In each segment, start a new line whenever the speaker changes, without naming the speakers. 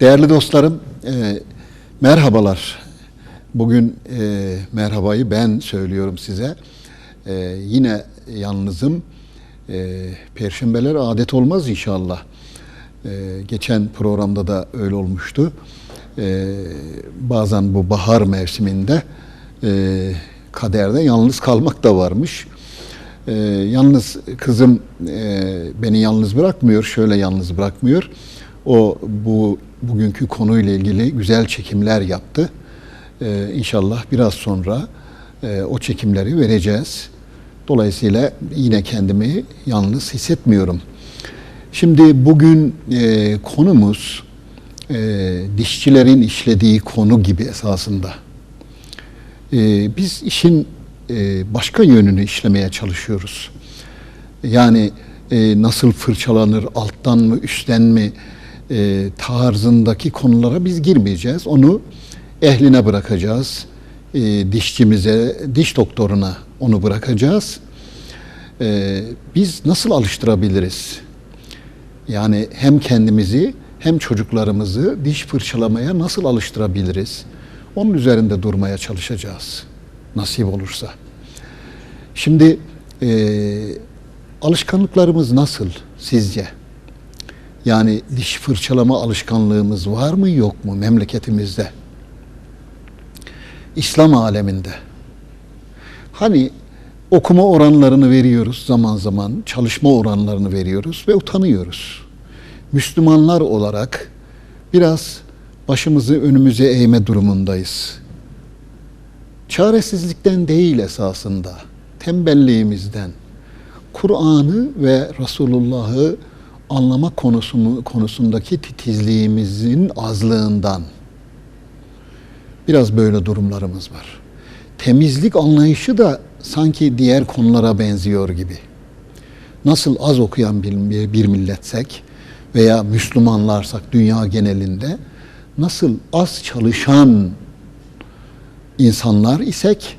Değerli dostlarım, e, merhabalar. Bugün e, merhabayı ben söylüyorum size. E, yine yalnızım. E, Perşembeler adet olmaz inşallah. E, geçen programda da öyle olmuştu. E, bazen bu bahar mevsiminde e, kaderde yalnız kalmak da varmış. E, yalnız kızım e, beni yalnız bırakmıyor, şöyle yalnız bırakmıyor. O bu bugünkü konuyla ilgili güzel çekimler yaptı. Ee, inşallah biraz sonra e, o çekimleri vereceğiz. Dolayısıyla yine kendimi yalnız hissetmiyorum. Şimdi bugün e, konumuz e, dişçilerin işlediği konu gibi esasında. E, biz işin e, başka yönünü işlemeye çalışıyoruz. Yani e, nasıl fırçalanır, alttan mı, üstten mi e, tarzındaki konulara biz girmeyeceğiz. Onu ehline bırakacağız. E, dişçimize, diş doktoruna onu bırakacağız. E, biz nasıl alıştırabiliriz? Yani hem kendimizi hem çocuklarımızı diş fırçalamaya nasıl alıştırabiliriz? Onun üzerinde durmaya çalışacağız. Nasip olursa. Şimdi e, alışkanlıklarımız nasıl sizce? Yani diş fırçalama alışkanlığımız var mı yok mu memleketimizde? İslam aleminde. Hani okuma oranlarını veriyoruz zaman zaman, çalışma oranlarını veriyoruz ve utanıyoruz. Müslümanlar olarak biraz başımızı önümüze eğme durumundayız. Çaresizlikten değil esasında, tembelliğimizden, Kur'an'ı ve Resulullah'ı anlama konusunu, konusundaki titizliğimizin azlığından biraz böyle durumlarımız var. Temizlik anlayışı da sanki diğer konulara benziyor gibi. Nasıl az okuyan bir, bir milletsek veya Müslümanlarsak dünya genelinde nasıl az çalışan insanlar isek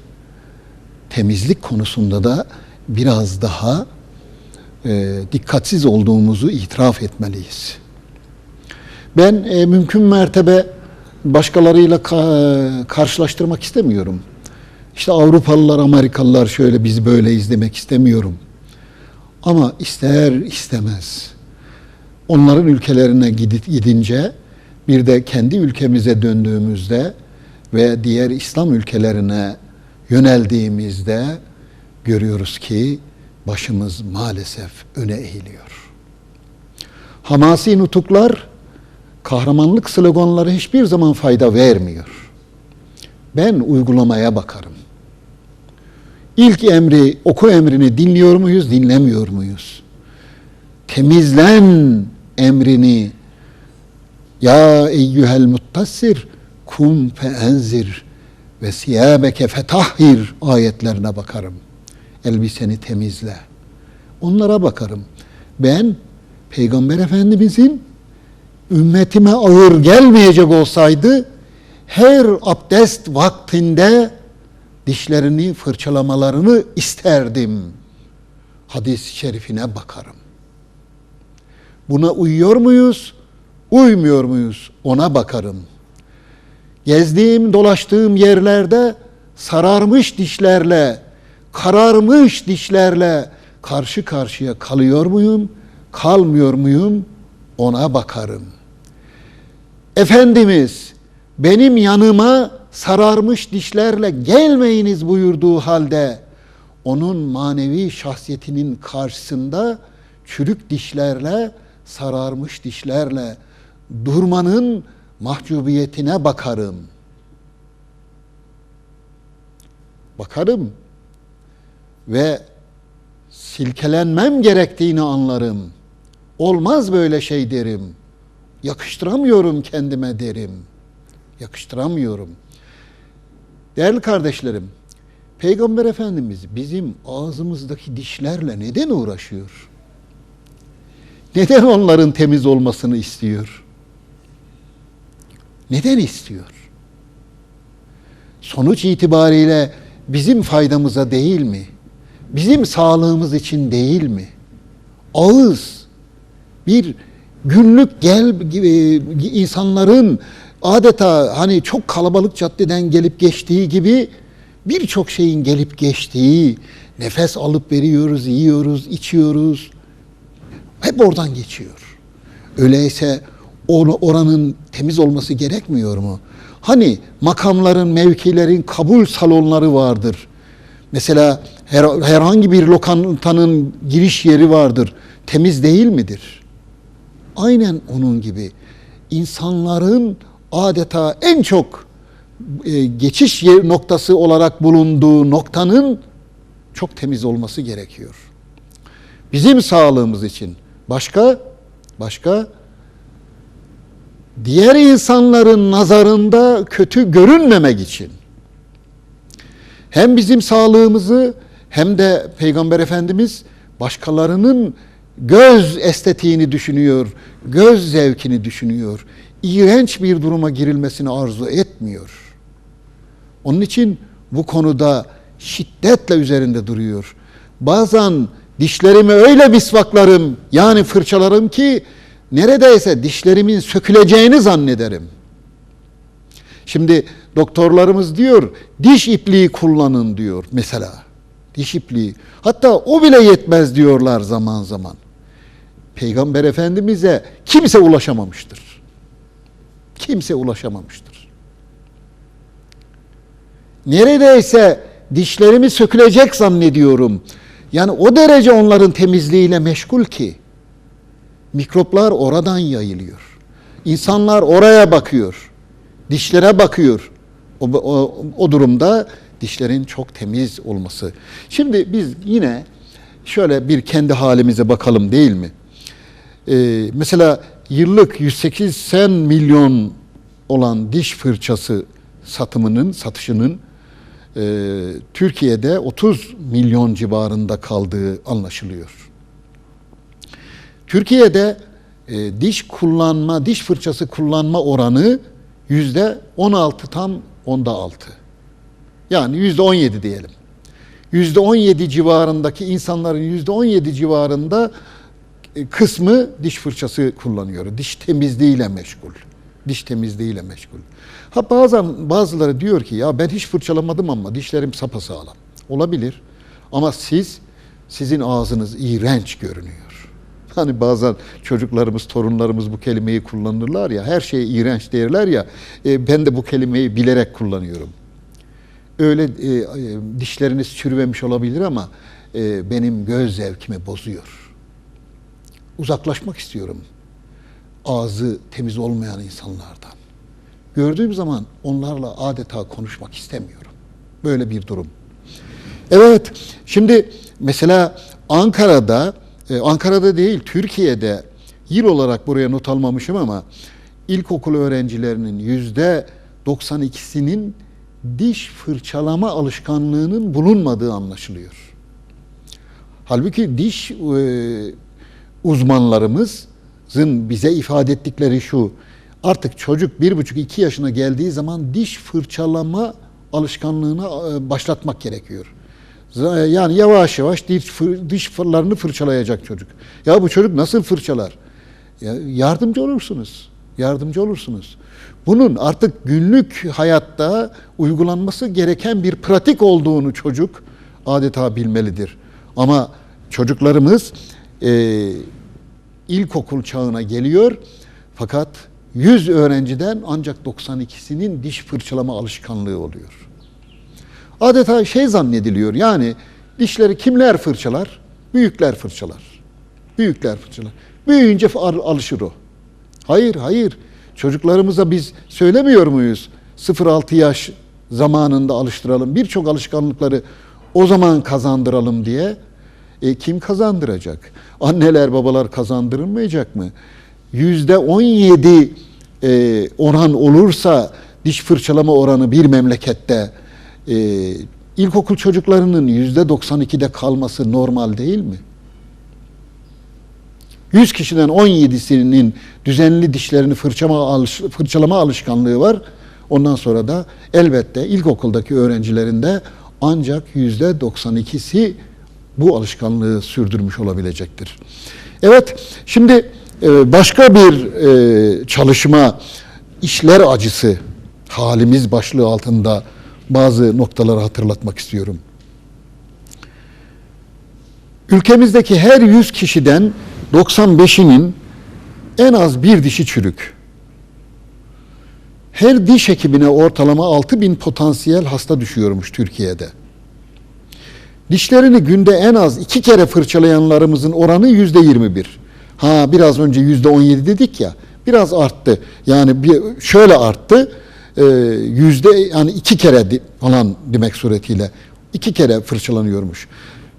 temizlik konusunda da biraz daha e, dikkatsiz olduğumuzu itiraf etmeliyiz. Ben e, mümkün mertebe başkalarıyla ka- karşılaştırmak istemiyorum. İşte Avrupalılar, Amerikalılar şöyle bizi böyle izlemek istemiyorum. Ama ister istemez onların ülkelerine gidince bir de kendi ülkemize döndüğümüzde ve diğer İslam ülkelerine yöneldiğimizde görüyoruz ki başımız maalesef öne eğiliyor. Hamasi nutuklar, kahramanlık sloganları hiçbir zaman fayda vermiyor. Ben uygulamaya bakarım. İlk emri, oku emrini dinliyor muyuz, dinlemiyor muyuz? Temizlen emrini ya eyyühel muttassir kum fe enzir ve siyabeke fetahhir ayetlerine bakarım elbiseni temizle. Onlara bakarım. Ben Peygamber Efendimizin ümmetime ağır gelmeyecek olsaydı her abdest vaktinde dişlerini fırçalamalarını isterdim. Hadis-i şerifine bakarım. Buna uyuyor muyuz? Uymuyor muyuz? Ona bakarım. Gezdiğim, dolaştığım yerlerde sararmış dişlerle kararmış dişlerle karşı karşıya kalıyor muyum, kalmıyor muyum ona bakarım. Efendimiz benim yanıma sararmış dişlerle gelmeyiniz buyurduğu halde onun manevi şahsiyetinin karşısında çürük dişlerle, sararmış dişlerle durmanın mahcubiyetine bakarım. Bakarım ve silkelenmem gerektiğini anlarım. Olmaz böyle şey derim. Yakıştıramıyorum kendime derim. Yakıştıramıyorum. Değerli kardeşlerim, Peygamber Efendimiz bizim ağzımızdaki dişlerle neden uğraşıyor? Neden onların temiz olmasını istiyor? Neden istiyor? Sonuç itibariyle bizim faydamıza değil mi? Bizim sağlığımız için değil mi? Ağız bir günlük gel gibi insanların adeta hani çok kalabalık caddeden gelip geçtiği gibi birçok şeyin gelip geçtiği, nefes alıp veriyoruz, yiyoruz, içiyoruz. Hep oradan geçiyor. Öyleyse or- oranın temiz olması gerekmiyor mu? Hani makamların, mevkilerin kabul salonları vardır. Mesela her, herhangi bir lokantanın giriş yeri vardır. Temiz değil midir? Aynen onun gibi insanların adeta en çok e, geçiş yer noktası olarak bulunduğu noktanın çok temiz olması gerekiyor. Bizim sağlığımız için başka başka diğer insanların nazarında kötü görünmemek için hem bizim sağlığımızı hem de Peygamber Efendimiz başkalarının göz estetiğini düşünüyor, göz zevkini düşünüyor. İğrenç bir duruma girilmesini arzu etmiyor. Onun için bu konuda şiddetle üzerinde duruyor. Bazen dişlerimi öyle misvaklarım yani fırçalarım ki neredeyse dişlerimin söküleceğini zannederim. Şimdi doktorlarımız diyor diş ipliği kullanın diyor mesela. Diş ipliği. Hatta o bile yetmez diyorlar zaman zaman. Peygamber Efendimiz'e kimse ulaşamamıştır. Kimse ulaşamamıştır. Neredeyse dişlerimi sökülecek zannediyorum. Yani o derece onların temizliğiyle meşgul ki mikroplar oradan yayılıyor. İnsanlar oraya bakıyor. Dişlere bakıyor. O, o, o durumda dişlerin çok temiz olması. Şimdi biz yine şöyle bir kendi halimize bakalım değil mi? Ee, mesela yıllık 180 milyon olan diş fırçası satımının, satışının e, Türkiye'de 30 milyon civarında kaldığı anlaşılıyor. Türkiye'de e, diş kullanma, diş fırçası kullanma oranı yüzde 16 tam onda 6. Yani yüzde 17 diyelim. Yüzde 17 civarındaki insanların yüzde 17 civarında e, kısmı diş fırçası kullanıyor. Diş temizliğiyle meşgul. Diş temizliğiyle meşgul. Ha bazen bazıları diyor ki ya ben hiç fırçalamadım ama dişlerim sapasağlam. Olabilir. Ama siz sizin ağzınız iğrenç görünüyor. Hani bazen çocuklarımız, torunlarımız bu kelimeyi kullanırlar ya, her şeye iğrenç derler ya, e, ben de bu kelimeyi bilerek kullanıyorum. Öyle e, e, dişleriniz çürümemiş olabilir ama e, benim göz zevkimi bozuyor. Uzaklaşmak istiyorum ağzı temiz olmayan insanlardan. Gördüğüm zaman onlarla adeta konuşmak istemiyorum. Böyle bir durum. Evet, şimdi mesela Ankara'da, e, Ankara'da değil Türkiye'de yıl olarak buraya not almamışım ama ilkokul öğrencilerinin yüzde 92'sinin diş fırçalama alışkanlığının bulunmadığı anlaşılıyor. Halbuki diş e, uzmanlarımızın bize ifade ettikleri şu, artık çocuk bir buçuk iki yaşına geldiği zaman diş fırçalama alışkanlığını e, başlatmak gerekiyor. Yani yavaş yavaş diş, fır, fırlarını fırçalayacak çocuk. Ya bu çocuk nasıl fırçalar? Ya yardımcı olursunuz. Yardımcı olursunuz. Bunun artık günlük hayatta uygulanması gereken bir pratik olduğunu çocuk adeta bilmelidir. Ama çocuklarımız e, ilkokul çağına geliyor fakat 100 öğrenciden ancak 92'sinin diş fırçalama alışkanlığı oluyor. Adeta şey zannediliyor yani dişleri kimler fırçalar? Büyükler fırçalar. Büyükler fırçalar. Büyüyünce alışır o. Hayır, hayır. Çocuklarımıza biz söylemiyor muyuz? 0-6 yaş zamanında alıştıralım. Birçok alışkanlıkları o zaman kazandıralım diye. E, kim kazandıracak? Anneler, babalar kazandırılmayacak mı? Yüzde 17 e, oran olursa diş fırçalama oranı bir memlekette e, ilkokul çocuklarının yüzde 92'de kalması normal değil mi? 100 kişiden 17'sinin düzenli dişlerini fırçama alış, fırçalama alışkanlığı var. Ondan sonra da elbette ilkokuldaki öğrencilerinde ancak yüzde 92'si bu alışkanlığı sürdürmüş olabilecektir. Evet, şimdi e, başka bir e, çalışma işler acısı halimiz başlığı altında bazı noktaları hatırlatmak istiyorum. Ülkemizdeki her 100 kişiden 95'inin en az bir dişi çürük. Her diş hekimine ortalama 6 bin potansiyel hasta düşüyormuş Türkiye'de. Dişlerini günde en az iki kere fırçalayanlarımızın oranı yüzde 21. Ha biraz önce yüzde 17 dedik ya biraz arttı. Yani bir şöyle arttı yüzde yani iki kere di- falan demek suretiyle iki kere fırçalanıyormuş.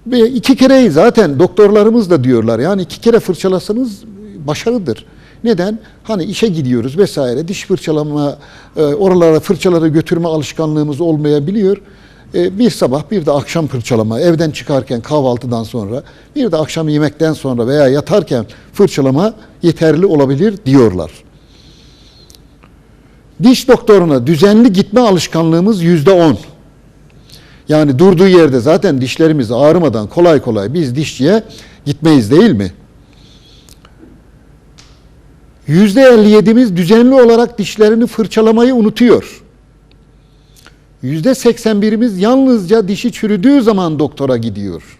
Ve iki kereyi zaten doktorlarımız da diyorlar yani iki kere fırçalasanız başarıdır. Neden? Hani işe gidiyoruz vesaire diş fırçalama e, oralara fırçaları götürme alışkanlığımız olmayabiliyor. E, bir sabah bir de akşam fırçalama evden çıkarken kahvaltıdan sonra bir de akşam yemekten sonra veya yatarken fırçalama yeterli olabilir diyorlar. Diş doktoruna düzenli gitme alışkanlığımız yüzde on. Yani durduğu yerde zaten dişlerimiz ağrımadan kolay kolay biz dişçiye gitmeyiz değil mi? Yüzde 57'miz düzenli olarak dişlerini fırçalamayı unutuyor. Yüzde 81'imiz yalnızca dişi çürüdüğü zaman doktora gidiyor.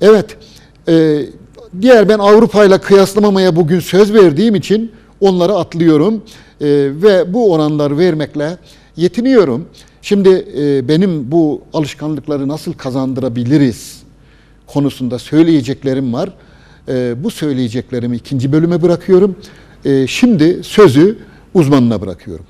Evet, e, diğer ben Avrupa ile kıyaslamamaya bugün söz verdiğim için onları atlıyorum E, ve bu oranları vermekle yetiniyorum. Şimdi e, benim bu alışkanlıkları nasıl kazandırabiliriz konusunda söyleyeceklerim var. E, bu söyleyeceklerimi ikinci bölüme bırakıyorum. E, şimdi sözü uzmanına bırakıyorum.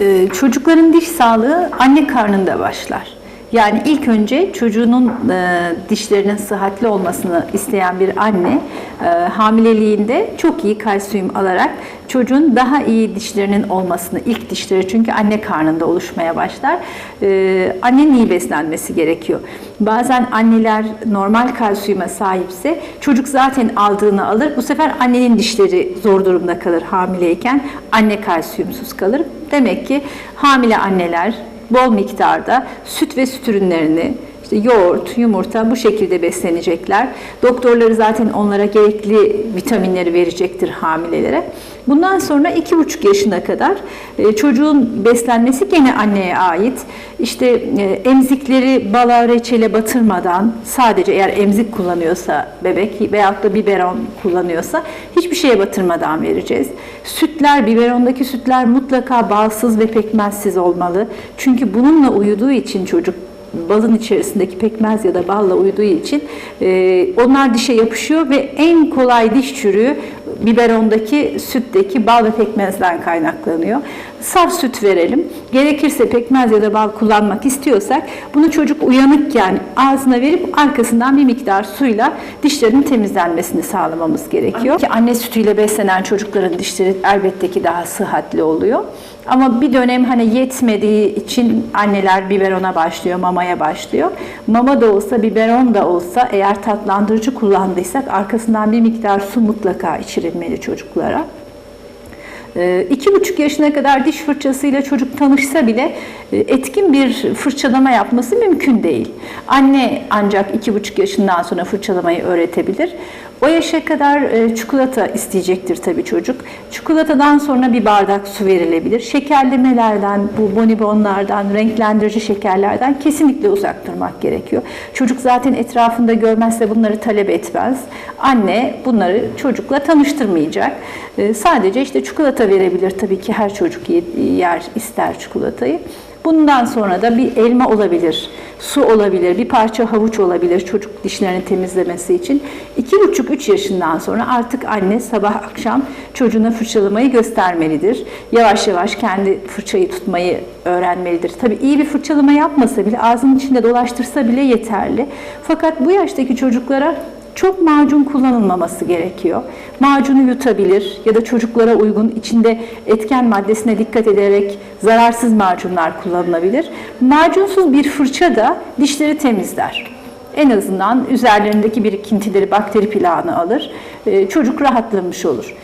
Ee, Çocukların diş sağlığı anne karnında başlar. Yani ilk önce çocuğunun e, dişlerinin sıhhatli olmasını isteyen bir anne e, hamileliğinde çok iyi kalsiyum alarak çocuğun daha iyi dişlerinin olmasını, ilk dişleri çünkü anne karnında oluşmaya başlar. E, annenin iyi beslenmesi gerekiyor. Bazen anneler normal kalsiyuma sahipse çocuk zaten aldığını alır. Bu sefer annenin dişleri zor durumda kalır hamileyken. Anne kalsiyumsuz kalır. Demek ki hamile anneler bol miktarda süt ve süt ürünlerini, işte yoğurt, yumurta bu şekilde beslenecekler. Doktorları zaten onlara gerekli vitaminleri verecektir hamilelere. Bundan sonra iki buçuk yaşına kadar e, çocuğun beslenmesi gene anneye ait. İşte e, emzikleri bala reçele batırmadan sadece eğer emzik kullanıyorsa bebek veyahut da biberon kullanıyorsa hiçbir şeye batırmadan vereceğiz. Sütler, biberondaki sütler mutlaka balsız ve pekmezsiz olmalı. Çünkü bununla uyuduğu için çocuk balın içerisindeki pekmez ya da balla uyduğu için e, onlar dişe yapışıyor ve en kolay diş çürüğü biberondaki sütteki bal ve pekmezden kaynaklanıyor. Saf süt verelim. Gerekirse pekmez ya da bal kullanmak istiyorsak bunu çocuk uyanıkken ağzına verip arkasından bir miktar suyla dişlerinin temizlenmesini sağlamamız gerekiyor. Ki anne sütüyle beslenen çocukların dişleri elbette ki daha sıhhatli oluyor. Ama bir dönem hani yetmediği için anneler biberona başlıyor, mamaya başlıyor. Mama da olsa, biberon da olsa eğer tatlandırıcı kullandıysak arkasından bir miktar su mutlaka içirilmeli çocuklara. Ee, İki buçuk yaşına kadar diş fırçasıyla çocuk tanışsa bile e, etkin bir fırçalama yapması mümkün değil. Anne ancak iki buçuk yaşından sonra fırçalamayı öğretebilir. O yaşa kadar e, çikolata isteyecektir tabii çocuk. Çikolatadan sonra bir bardak su verilebilir. Şekerlemelerden, bu bonibonlardan, renklendirici şekerlerden kesinlikle uzak durmak gerekiyor. Çocuk zaten etrafında görmezse bunları talep etmez. Anne bunları çocukla tanıştırmayacak. E, Sadece işte çikolata verebilir tabii ki her çocuk yer ister çikolatayı. Bundan sonra da bir elma olabilir, su olabilir, bir parça havuç olabilir çocuk dişlerini temizlemesi için. 2,5-3 yaşından sonra artık anne sabah akşam çocuğuna fırçalamayı göstermelidir. Yavaş yavaş kendi fırçayı tutmayı öğrenmelidir. Tabii iyi bir fırçalama yapmasa bile, ağzının içinde dolaştırsa bile yeterli. Fakat bu yaştaki çocuklara çok macun kullanılmaması gerekiyor. Macunu yutabilir ya da çocuklara uygun içinde etken maddesine dikkat ederek zararsız macunlar kullanılabilir. Macunsuz bir fırça da dişleri temizler. En azından üzerlerindeki birikintileri, bakteri plağını alır. Ee, Çocuk rahatlamış olur.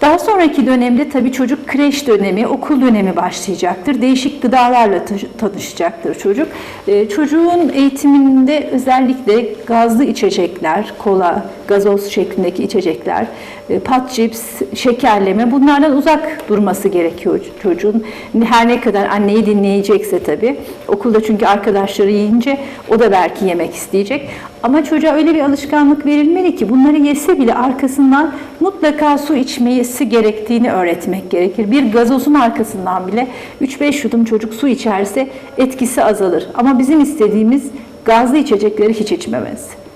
Daha sonraki dönemde tabii çocuk kreş dönemi, okul dönemi başlayacaktır. Değişik gıdalarla ta- tanışacaktır çocuk. Ee, çocuğun eğitiminde özellikle gazlı içecekler, kola, gazoz şeklindeki içecekler, e, pat cips, şekerleme bunlardan uzak durması gerekiyor çocuğun. Her ne kadar anneyi dinleyecekse tabii. Okulda çünkü arkadaşları yiyince o da belki yemek isteyecek. Ama çocuğa öyle bir alışkanlık verilmeli ki bunları yese bile arkasından mutlaka su içmesi gerektiğini öğretmek gerekir. Bir gazozun arkasından bile 3-5 yudum çocuk su içerse etkisi azalır. Ama bizim istediğimiz gazlı içecekleri hiç içmemesi.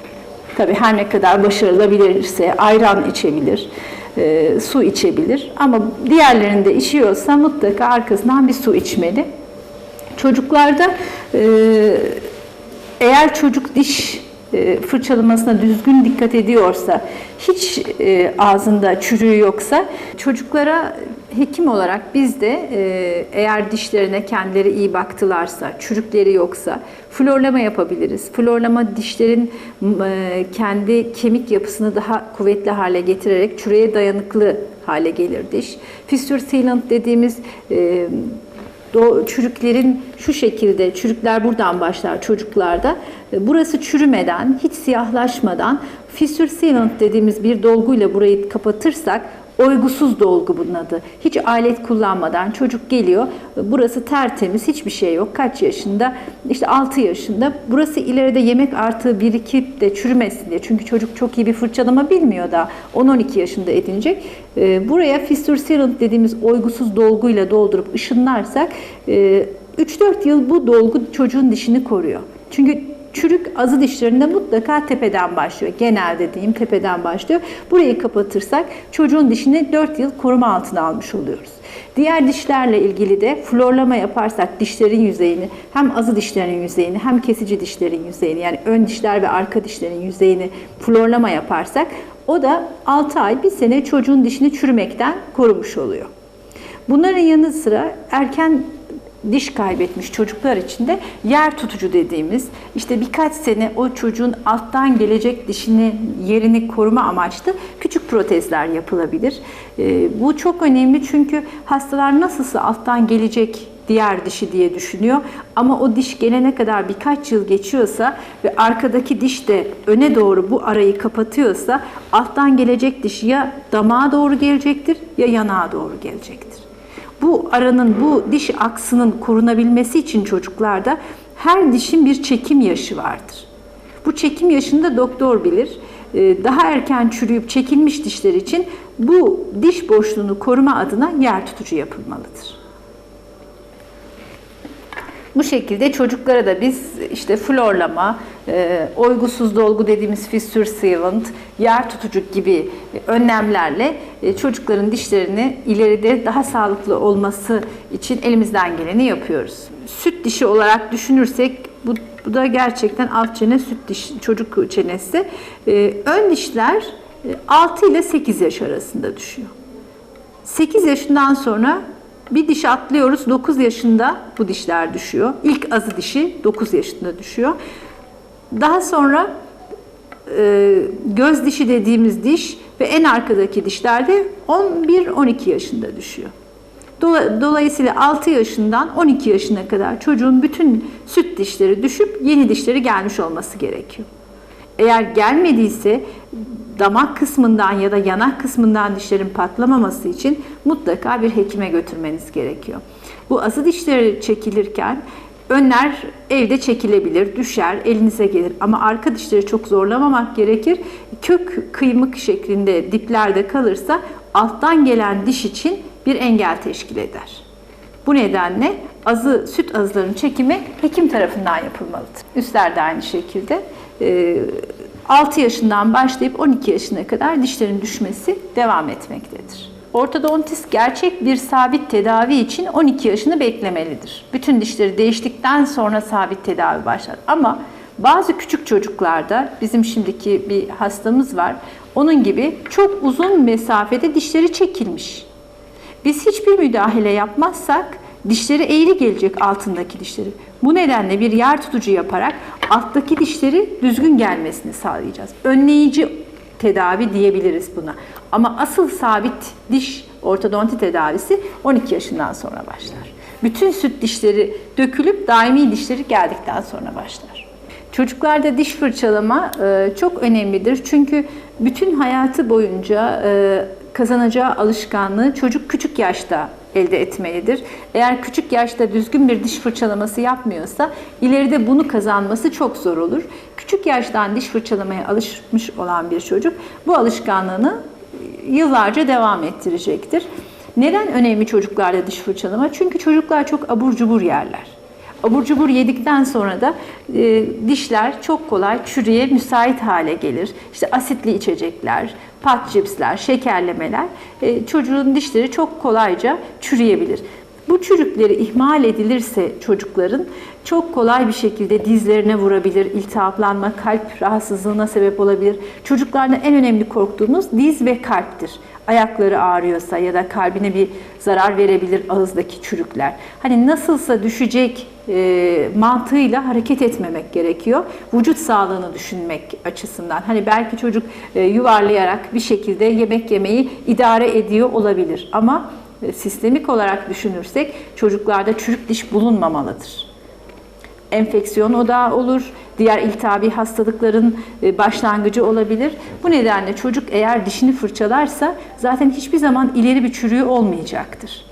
Tabii her ne kadar başarılabilirse ayran içebilir, e, su içebilir. Ama diğerlerinde içiyorsa mutlaka arkasından bir su içmeli. Çocuklarda e, eğer çocuk diş e, fırçalamasına düzgün dikkat ediyorsa, hiç e, ağzında çürüğü yoksa çocuklara hekim olarak biz de e, eğer dişlerine kendileri iyi baktılarsa, çürükleri yoksa florlama yapabiliriz. Florlama dişlerin e, kendi kemik yapısını daha kuvvetli hale getirerek çürüğe dayanıklı hale gelir diş. Fissure sealant dediğimiz e, çürüklerin şu şekilde, çürükler buradan başlar çocuklarda. E, Burası çürümeden, hiç siyahlaşmadan fissure sealant dediğimiz bir dolguyla burayı kapatırsak oygusuz dolgu bunun adı. Hiç alet kullanmadan çocuk geliyor. e, Burası tertemiz, hiçbir şey yok. Kaç yaşında? İşte 6 yaşında. Burası ileride yemek artığı birikip de çürümesin diye. Çünkü çocuk çok iyi bir fırçalama bilmiyor da 10-12 yaşında edinecek. E, Buraya fissure sealant dediğimiz oygusuz dolguyla doldurup ışınlarsak e, 3-4 yıl bu dolgu çocuğun dişini koruyor. Çünkü çürük azı dişlerinde mutlaka tepeden başlıyor. Genel dediğim tepeden başlıyor. Burayı kapatırsak çocuğun dişini 4 yıl koruma altına almış oluyoruz. Diğer dişlerle ilgili de florlama yaparsak dişlerin yüzeyini hem azı dişlerin yüzeyini hem kesici dişlerin yüzeyini yani ön dişler ve arka dişlerin yüzeyini florlama yaparsak o da 6 ay 1 sene çocuğun dişini çürümekten korumuş oluyor. Bunların yanı sıra erken diş kaybetmiş çocuklar için de yer tutucu dediğimiz işte birkaç sene o çocuğun alttan gelecek dişini yerini koruma amaçlı küçük protezler yapılabilir. Ee, bu çok önemli çünkü hastalar nasılsa alttan gelecek diğer dişi diye düşünüyor. Ama o diş gelene kadar birkaç yıl geçiyorsa ve arkadaki diş de öne doğru bu arayı kapatıyorsa alttan gelecek diş ya damağa doğru gelecektir ya yanağa doğru gelecektir. Bu aranın, bu diş aksının korunabilmesi için çocuklarda her dişin bir çekim yaşı vardır. Bu çekim yaşını da doktor bilir. Ee, Daha erken çürüyüp çekilmiş dişler için bu diş boşluğunu koruma adına yer tutucu yapılmalıdır. Bu şekilde çocuklara da biz işte florlama, e, oygusuz dolgu dediğimiz fissure sealant, yer tutucu gibi önlemlerle e, çocukların dişlerini ileride daha sağlıklı olması için elimizden geleni yapıyoruz. Süt dişi olarak düşünürsek bu, bu da gerçekten alt çene süt diş çocuk çenesi. E, ön dişler e, 6 ile 8 yaş arasında düşüyor. 8 yaşından sonra bir diş atlıyoruz. 9 yaşında bu dişler düşüyor. İlk azı dişi 9 yaşında düşüyor. Daha sonra e, göz dişi dediğimiz diş ve en arkadaki dişler de 11-12 yaşında düşüyor. Dola- Dolayısıyla 6 yaşından 12 yaşına kadar çocuğun bütün süt dişleri düşüp yeni dişleri gelmiş olması gerekiyor. Eğer gelmediyse damak kısmından ya da yanak kısmından dişlerin patlamaması için mutlaka bir hekime götürmeniz gerekiyor. Bu azı dişleri çekilirken önler evde çekilebilir, düşer, elinize gelir ama arka dişleri çok zorlamamak gerekir. Kök kıymık şeklinde diplerde kalırsa alttan gelen diş için bir engel teşkil eder. Bu nedenle azı, süt azıların çekimi hekim tarafından yapılmalıdır. Üstler de aynı şekilde. Ee, 6 yaşından başlayıp 12 yaşına kadar dişlerin düşmesi devam etmektedir. Ortodontist gerçek bir sabit tedavi için 12 yaşını beklemelidir. Bütün dişleri değiştikten sonra sabit tedavi başlar. Ama bazı küçük çocuklarda bizim şimdiki bir hastamız var. Onun gibi çok uzun mesafede dişleri çekilmiş. Biz hiçbir müdahale yapmazsak dişleri eğri gelecek altındaki dişleri. Bu nedenle bir yer tutucu yaparak alttaki dişleri düzgün gelmesini sağlayacağız. Önleyici tedavi diyebiliriz buna. Ama asıl sabit diş ortodonti tedavisi 12 yaşından sonra başlar. Bütün süt dişleri dökülüp daimi dişleri geldikten sonra başlar. Çocuklarda diş fırçalama e, çok önemlidir. Çünkü bütün hayatı boyunca e, kazanacağı alışkanlığı çocuk küçük yaşta elde etmelidir. Eğer küçük yaşta düzgün bir diş fırçalaması yapmıyorsa ileride bunu kazanması çok zor olur. Küçük yaştan diş fırçalamaya alışmış olan bir çocuk bu alışkanlığını yıllarca devam ettirecektir. Neden önemli çocuklarda diş fırçalama? Çünkü çocuklar çok abur cubur yerler. Abur cubur yedikten sonra da e, dişler çok kolay çürüye müsait hale gelir. İşte asitli içecekler, pat cipsler, şekerlemeler e, çocuğun dişleri çok kolayca çürüyebilir. Bu çürükleri ihmal edilirse çocukların çok kolay bir şekilde dizlerine vurabilir, iltihaplanma, kalp rahatsızlığına sebep olabilir. Çocuklarda en önemli korktuğumuz diz ve kalptir. Ayakları ağrıyorsa ya da kalbine bir zarar verebilir ağızdaki çürükler. Hani nasılsa düşecek e, mantığıyla hareket etmemek gerekiyor. Vücut sağlığını düşünmek açısından. Hani belki çocuk e, yuvarlayarak bir şekilde yemek yemeyi idare ediyor olabilir. Ama sistemik olarak düşünürsek çocuklarda çürük diş bulunmamalıdır enfeksiyon odağı olur, diğer iltihabi hastalıkların e, başlangıcı olabilir. Bu nedenle çocuk eğer dişini fırçalarsa zaten hiçbir zaman ileri bir çürüğü olmayacaktır.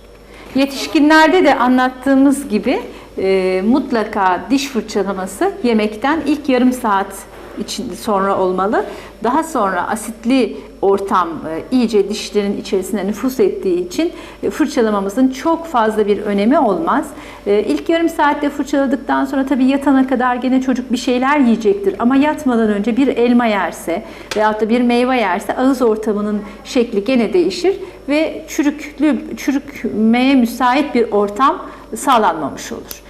Yetişkinlerde de anlattığımız gibi e, mutlaka diş fırçalaması yemekten ilk yarım saat için sonra olmalı. Daha sonra asitli ortam e, iyice dişlerin içerisine nüfus ettiği için e, fırçalamamızın çok fazla bir önemi olmaz. E, İlk yarım saatte fırçaladıktan sonra tabii yatana kadar gene çocuk bir şeyler yiyecektir. Ama yatmadan önce bir elma yerse veyahut da bir meyve yerse ağız ortamının şekli gene değişir ve çürüklü, çürükmeye müsait bir ortam sağlanmamış olur.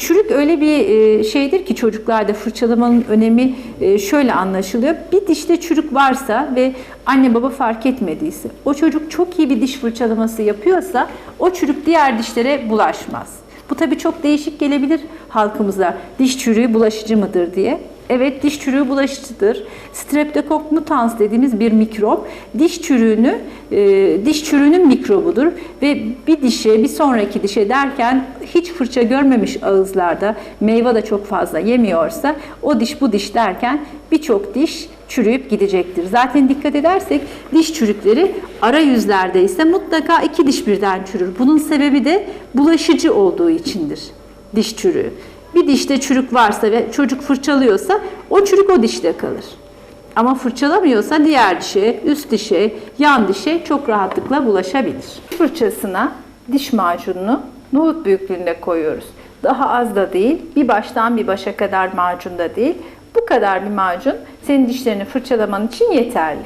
Çürük öyle bir e, şeydir ki çocuklarda fırçalamanın önemi e, şöyle anlaşılıyor. Bir dişte çürük varsa ve anne baba fark etmediyse, o çocuk çok iyi bir diş fırçalaması yapıyorsa o çürük diğer dişlere bulaşmaz. Bu tabii çok değişik gelebilir halkımıza. Diş çürüğü bulaşıcı mıdır diye. Evet diş çürüğü bulaşıcıdır. Streptococcus mutans dediğimiz bir mikrop diş çürüğünü e, diş çürüğünün mikrobudur ve bir dişe bir sonraki dişe derken hiç fırça görmemiş ağızlarda meyve de çok fazla yemiyorsa o diş bu diş derken birçok diş çürüyüp gidecektir. Zaten dikkat edersek diş çürükleri ara yüzlerde ise mutlaka iki diş birden çürür. Bunun sebebi de bulaşıcı olduğu içindir diş çürüğü. Bir dişte çürük varsa ve çocuk fırçalıyorsa o çürük o dişte kalır. Ama fırçalamıyorsa diğer dişe, üst dişe, yan dişe çok rahatlıkla bulaşabilir. Fırçasına diş macununu nohut büyüklüğünde koyuyoruz. Daha az da değil, bir baştan bir başa kadar macun da değil. Bu kadar bir macun senin dişlerini fırçalaman için yeterli.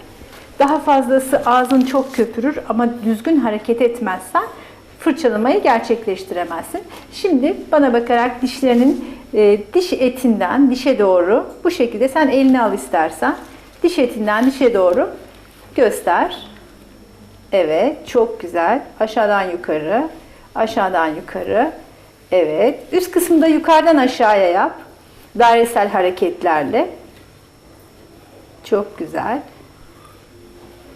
Daha fazlası ağzın çok köpürür ama düzgün hareket etmezsen fırçalamayı gerçekleştiremezsin. Şimdi bana bakarak dişlerinin e, diş etinden dişe doğru bu şekilde sen elini al istersen diş etinden dişe doğru göster. Evet, çok güzel. Aşağıdan yukarı, aşağıdan yukarı. Evet, üst kısımda yukarıdan aşağıya yap. Dairesel hareketlerle. Çok güzel.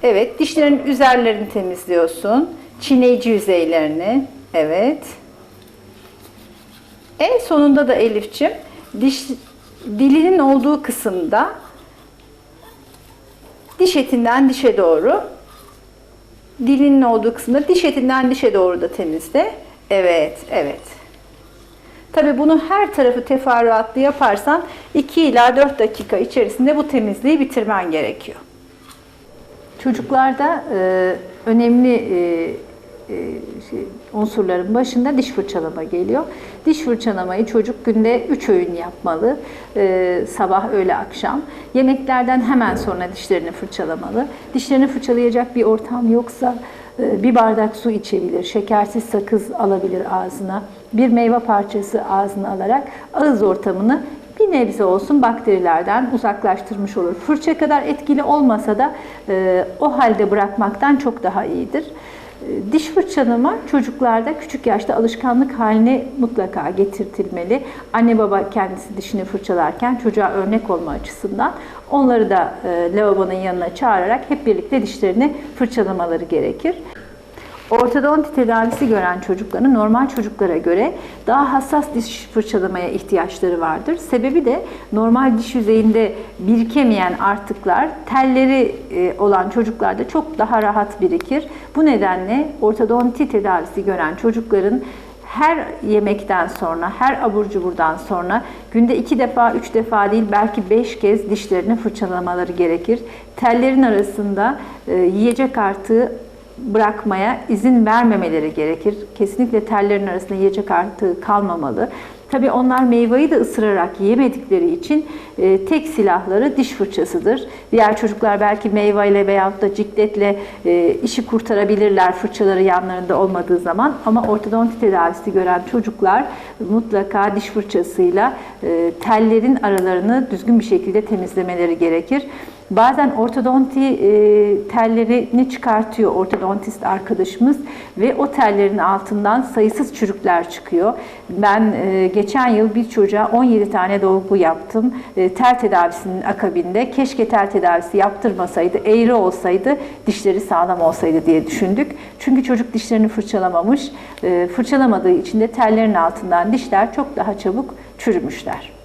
Evet, dişlerin üzerlerini temizliyorsun. Çiğneyici yüzeylerini. Evet. En sonunda da Elifçim diş dilinin olduğu kısımda diş etinden dişe doğru dilinin olduğu kısımda diş etinden dişe doğru da temizle. Evet, evet. Tabi bunu her tarafı teferruatlı yaparsan 2 ila 4 dakika içerisinde bu temizliği bitirmen gerekiyor. Çocuklarda e, önemli e, şey, unsurların başında diş fırçalama geliyor. Diş fırçalamayı çocuk günde 3 öğün yapmalı. E, sabah, öğle, akşam. Yemeklerden hemen sonra dişlerini fırçalamalı. Dişlerini fırçalayacak bir ortam yoksa e, bir bardak su içebilir, şekersiz sakız alabilir ağzına, bir meyve parçası ağzına alarak ağız ortamını bir nebze olsun bakterilerden uzaklaştırmış olur. Fırça kadar etkili olmasa da e, o halde bırakmaktan çok daha iyidir. E, Diş fırçalama çocuklarda küçük yaşta alışkanlık haline mutlaka getirtilmeli. Anne baba kendisi dişini fırçalarken çocuğa örnek olma açısından onları da e, lavabonun yanına çağırarak hep birlikte dişlerini fırçalamaları gerekir. Ortodonti tedavisi gören çocukların normal çocuklara göre daha hassas diş fırçalamaya ihtiyaçları vardır. Sebebi de normal diş yüzeyinde birikemeyen artıklar telleri e, olan çocuklarda çok daha rahat birikir. Bu nedenle ortodonti tedavisi gören çocukların her yemekten sonra, her abur cuburdan sonra günde iki defa, üç defa değil belki beş kez dişlerini fırçalamaları gerekir. Tellerin arasında e, yiyecek artığı bırakmaya izin vermemeleri gerekir. Kesinlikle tellerin arasında yiyecek artığı kalmamalı. Tabii onlar meyveyi de ısırarak yemedikleri için e, tek silahları diş fırçasıdır. Diğer çocuklar belki meyveyle veyahut da cikletle e, işi kurtarabilirler fırçaları yanlarında olmadığı zaman. Ama ortodonti tedavisi gören çocuklar mutlaka diş fırçasıyla e, tellerin aralarını düzgün bir şekilde temizlemeleri gerekir. Bazen ortodonti e, tellerini çıkartıyor ortodontist arkadaşımız ve o tellerin altından sayısız çürükler çıkıyor. Ben e, geçen yıl bir çocuğa 17 tane dolgu yaptım. E, tel tedavisinin akabinde keşke tel tedavisi yaptırmasaydı, eğri olsaydı, dişleri sağlam olsaydı diye düşündük. Çünkü çocuk dişlerini fırçalamamış. E, fırçalamadığı için de tellerin altından dişler çok daha çabuk çürümüşler.